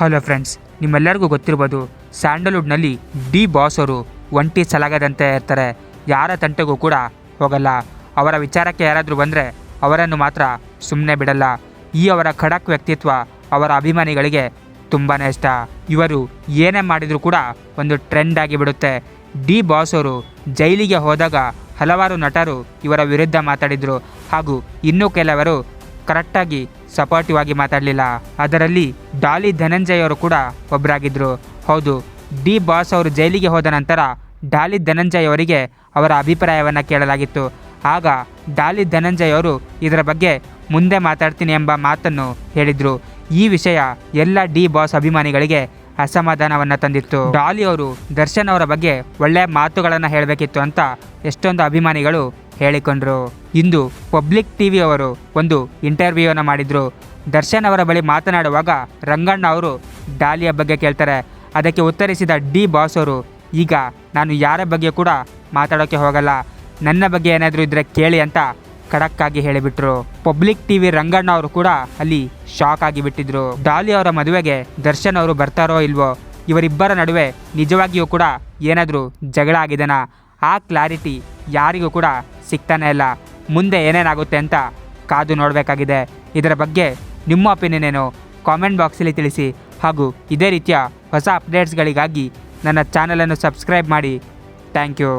Hello friends, ನಿಮ್ಮೆಲ್ಲರಿಗೂ ಗೊತ್ತಿರ್ಬೋದು ಸ್ಯಾಂಡಲ್ವುಡ್ನಲ್ಲಿ D boss ಅವರು ಒಂಟಿ ಸಲಗದಂತೆ ಇರ್ತಾರೆ. ಯಾರ ತಂಟೆಗೂ ಕೂಡ ಹೋಗಲ್ಲ. ಅವರ ವಿಚಾರಕ್ಕೆ ಯಾರಾದರೂ ಬಂದರೆ ಅವರನ್ನು ಮಾತ್ರ ಸುಮ್ಮನೆ ಬಿಡಲ್ಲ. ಈ ಅವರ ಖಡಕ್ ವ್ಯಕ್ತಿತ್ವ ಅವರ ಅಭಿಮಾನಿಗಳಿಗೆ ತುಂಬಾ ಇಷ್ಟ. ಇವರು ಏನೇ ಮಾಡಿದರೂ ಕೂಡ ಒಂದು ಟ್ರೆಂಡ್ ಆಗಿ ಬಿಡುತ್ತೆ ಡಿ ಬಾಸ್ ಅವರು ಜೈಲಿಗೆ ಹೋದಾಗ ಹಲವಾರು ನಟರು ಇವರ ವಿರುದ್ಧ ಮಾತಾಡಿದರು. ಹಾಗೂ ಇನ್ನೂ ಕೆಲವರು ಕರೆಕ್ಟಾಗಿ ಸಪೋರ್ಟಿವ್ ಆಗಿ ಮಾತಾಡಲಿಲ್ಲ. ಅದರಲ್ಲಿ ಡಾಲಿ ಧನಂಜಯ್ ಅವರು ಕೂಡ ಒಬ್ಬರಾಗಿದ್ದರು ಹೌದು, ಡಿ ಬಾಸ್ ಅವರು ಜೈಲಿಗೆ ಹೋದ ನಂತರ ಡಾಲಿ ಧನಂಜಯ್ ಅವರಿಗೆ ಅವರ ಅಭಿಪ್ರಾಯವನ್ನು ಕೇಳಲಾಗಿತ್ತು. ಆಗ ಡಾಲಿ ಧನಂಜಯ್ ಅವರು ಇದರ ಬಗ್ಗೆ ಮುಂದೆ ಮಾತಾಡ್ತೀನಿ ಎಂಬ ಮಾತನ್ನು ಹೇಳಿದರು. ಈ ವಿಷಯ ಎಲ್ಲ ಡಿ ಬಾಸ್ ಅಭಿಮಾನಿಗಳಿಗೆ ಅಸಮಾಧಾನವನ್ನು ತಂದಿತ್ತು. ಡಾಲಿ ಅವರು ದರ್ಶನ್ ಅವರ ಬಗ್ಗೆ ಒಳ್ಳೆಯ ಮಾತುಗಳನ್ನು ಹೇಳಬೇಕಿತ್ತು ಅಂತ ಎಷ್ಟೊಂದು ಅಭಿಮಾನಿಗಳು ಹೇಳಿಕೊಂಡ್ರು. ಇಂದು ಪಬ್ಲಿಕ್ ಟಿವಿ ಅವರು ಒಂದು ಇಂಟರ್ವ್ಯೂವನ್ನು ಮಾಡಿದ್ರು. ದರ್ಶನ್ ಅವರ ಬಳಿ ಮಾತನಾಡುವಾಗ ರಂಗಣ್ಣ ಅವರು ಡಾಲಿಯ ಬಗ್ಗೆ ಕೇಳ್ತಾರೆ. ಅದಕ್ಕೆ ಉತ್ತರಿಸಿದ ಡಿ ಬಾಸ್ ಅವರು, ಈಗ ನಾನು ಯಾರ ಬಗ್ಗೆ ಕೂಡ ಮಾತಾಡೋಕ್ಕೆ ಹೋಗಲ್ಲ. ನನ್ನ ಬಗ್ಗೆ ಏನಾದರೂ ಇದ್ರೆ ಕೇಳಿ ಅಂತ ಖಡಕ್ಕಾಗಿ ಹೇಳಿಬಿಟ್ರು. ಪಬ್ಲಿಕ್ ಟಿವಿ ರಂಗಣ್ಣ ಅವರು ಕೂಡ ಅಲ್ಲಿ ಶಾಕ್ ಆಗಿ ಬಿಟ್ಟಿದ್ರು. ಡಾಲಿ ಅವರ ಮದುವೆಗೆ ದರ್ಶನ್ ಅವರು ಬರ್ತಾರೋ ಇಲ್ವೋ, ಇವರಿಬ್ಬರ ನಡುವೆ ನಿಜವಾಗಿಯೂ ಕೂಡ ಏನಾದರೂ ಜಗಳ ಆಗಿದೆನಾ? ಆ ಕ್ಲಾರಿಟಿ ಯಾರಿಗೂ ಕೂಡ ಸಿಗ್ತಾನೆ ಇಲ್ಲ. ಮುಂದೆ ಏನೇನಾಗುತ್ತೆ ಅಂತ ಕಾದು ನೋಡಬೇಕಾಗಿದೆ. ಇದರ ಬಗ್ಗೆ ನಿಮ್ಮ ಒಪಿನಿಯನ್ ಏನು? ಕಾಮೆಂಟ್ ಬಾಕ್ಸಲ್ಲಿ ತಿಳಿಸಿ. ಹಾಗೂ ಇದೇ ರೀತಿಯ ಹೊಸ ಅಪ್ಡೇಟ್ಸ್ಗಳಿಗಾಗಿ ನನ್ನ ಚಾನಲನ್ನು ಸಬ್ಸ್ಕ್ರೈಬ್ ಮಾಡಿ. Thank you